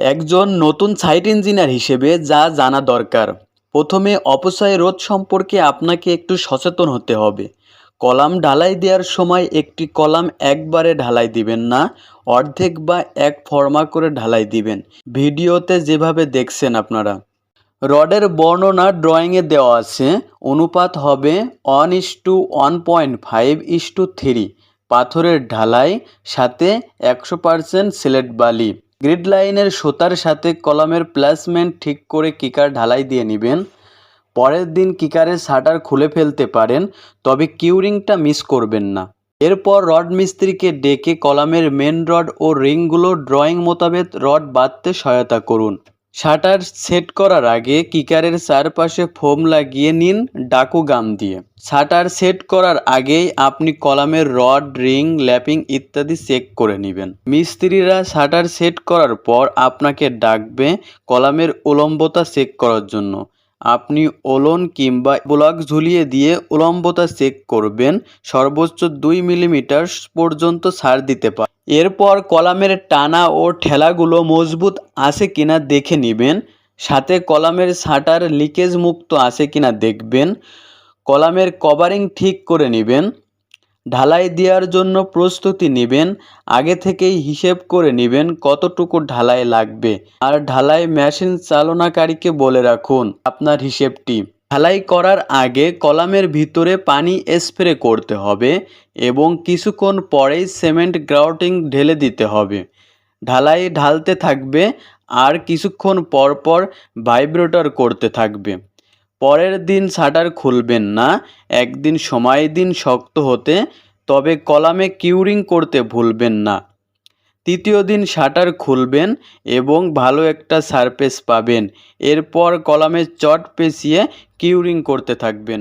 একজন নতুন site engineer হিসেবে যা জানা দরকার। প্রথমে অপচয় রোধ সম্পর্কে আপনাকে একটু সচেতন হতে হবে। কলাম ঢালাই দেওয়ার সময় একটি কলাম একবারে ঢালাই দিবেন না, অর্ধেক বা এক ফর্মা করে ঢালাই দিবেন। ভিডিওতে যেভাবে দেখছেন আপনারা। রডের বর্ণনা ড্রয়িংয়ে দেওয়া আছে। অনুপাত হবে one is to one point five is to three পাথরের ঢালাই, সাথে একশো পারসেন্ট সিলেট বালি। গ্রিড লাইনের সুতার সাথে কলামের প্লেসমেন্ট ঠিক করে কিকার ঢালাই দিয়ে নেবেন। পরের দিন কিকারের শাটার খুলে ফেলতে পারেন, তবে কিউরিংটা মিস করবেন না। এরপর রড মিস্ত্রিকে ডেকে কলামের মেন রড ও রিংগুলো ড্রয়িং মোতাবেক রড বাঁধতে সহায়তা করুন। শাটার সেট করার আগে কিকারের চারপাশে ফোম লাগিয়ে নিন ডাকু গাম দিয়ে। শাটার সেট করার আগেই আপনি কলামের রড, রিং, ল্যাপিং ইত্যাদি চেক করে নেবেন। মিস্ত্রিরা শাটার সেট করার পর আপনাকে ডাকবে কলামের উলম্বতা চেক করার জন্য। আপনি ওলন কিংবা ব্লক ঝুলিয়ে দিয়ে উলম্বতা চেক করবেন, সর্বোচ্চ দুই মিলিমিটার পর্যন্ত ছাড় দিতে পারে এরপর কলামের টানা ও ঠেলাগুলো মজবুত আছে কিনা দেখে নেবেন, সাথে কলামের শাটার লিকেজ মুক্ত আছে কিনা দেখবেন, কলামের কভারিং ঠিক করে নেবেন ঢালাই দেওয়ার জন্য প্রস্তুতি নেবেন, আগে থেকেই হিসেব করে নেবেন কতটুকু ঢালাই লাগবে। আর ঢালাই মেশিন চালনাকারীকে বলে রাখুন, আপনার হিসেবটি। ঢালাই করার আগে কলামের ভিতরে পানি স্প্রে করতে হবে এবং কিছুক্ষণ পরেই সিমেন্ট গ্রাউটিং ঢেলে দিতে হবে। ঢালাই ঢালতে থাকবে, আর কিছুক্ষণ পর পর ভাইব্রেটর করতে থাকবে। পরের দিন শাটার খুলবেন না, একদিন সময় দিন শক্ত হতে, তবে কলামে কিউরিং করতে ভুলবেন না। তৃতীয় দিন শাটার খুলবেন এবং ভালো একটা সারফেস পাবেন। এরপর কলামে চট পেঁচিয়ে কিউরিং করতে থাকবেন।